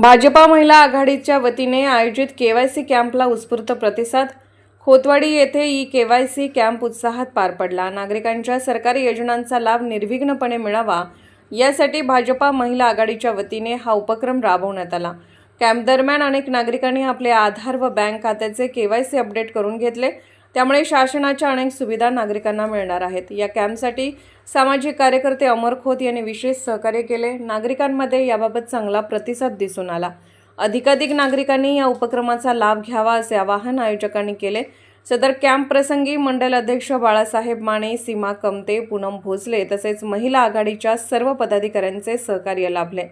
भाजपा महिला आघाडीच्या वतीने आयोजित केवायसी कॅम्पला उत्स्फूर्त प्रतिसाद. खोतवाडी येथे ई केवायसी कॅम्प उत्साहात पार पडला. नागरिकांच्या सरकारी योजनांचा लाभ निर्विघ्नपणे मिळावा यासाठी भाजपा महिला आघाडीच्या वतीने हा उपक्रम राबवण्यात आला. कॅम्प दरम्यान अनेक नागरिकांनी आपले आधार व बँक खात्याचे केवायसी अपडेट करून घेतले. त्यामुळे शासनाच्या अनेक सुविधा नागरिकांना मिळणार आहेत. या कॅम्पसाठी सामाजिक कार्यकर्ते अमर खोत यांनी विशेष सहकार्य केले. नागरिकांमध्ये याबाबत चांगला प्रतिसाद दिसून आला. अधिकाधिक नागरिकांनी या उपक्रमाचा लाभ घ्यावा असे आवाहन आयोजकांनी केले. सदर कॅम्प प्रसंगी मंडल अध्यक्ष बाळासाहेब माने सीमा कमते पूनम भोसले तसेच महिला आघाडीच्या सर्व पदाधिकाऱ्यांचे सहकार्य लाभले.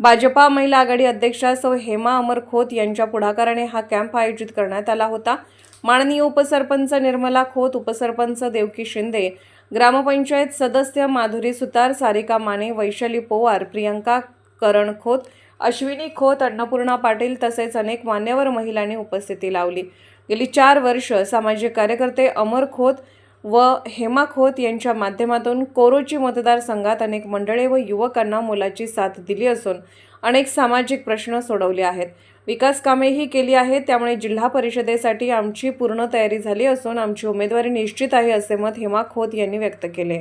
भाजपा महिला आघाडी अध्यक्षा सौ हेमा अमर खोत यांच्या पुढाकाराने हा कॅम्प आयोजित करण्यात आला होता. माननीय उपसरपंच निर्मला खोत उपसरपंच देवकी शिंदे ग्रामपंचायत सदस्य माधुरी सुतार सारिका माने वैशाली पोवार प्रियंका करण खोत अश्विनी खोत अन्नपूर्णा पाटील तसेच अनेक मान्यवर महिलांनी उपस्थिती लावली. गेली चार वर्ष सामाजिक कार्यकर्ते अमर खोत व हेमा खोत यांच्या माध्यमातून कोरोची मतदारसंघात अनेक मंडळे व युवकांना मुलाची साथ दिली असून अनेक सामाजिक प्रश्न सोडवले आहेत. विकास कामेही केली आहेत त्यामुळे जिल्हा परिषदेसाठी आमची पूर्ण तयारी झाली असून आमची उमेदवारी निश्चित आहे असे मत हेमा खोत यांनी व्यक्त केले.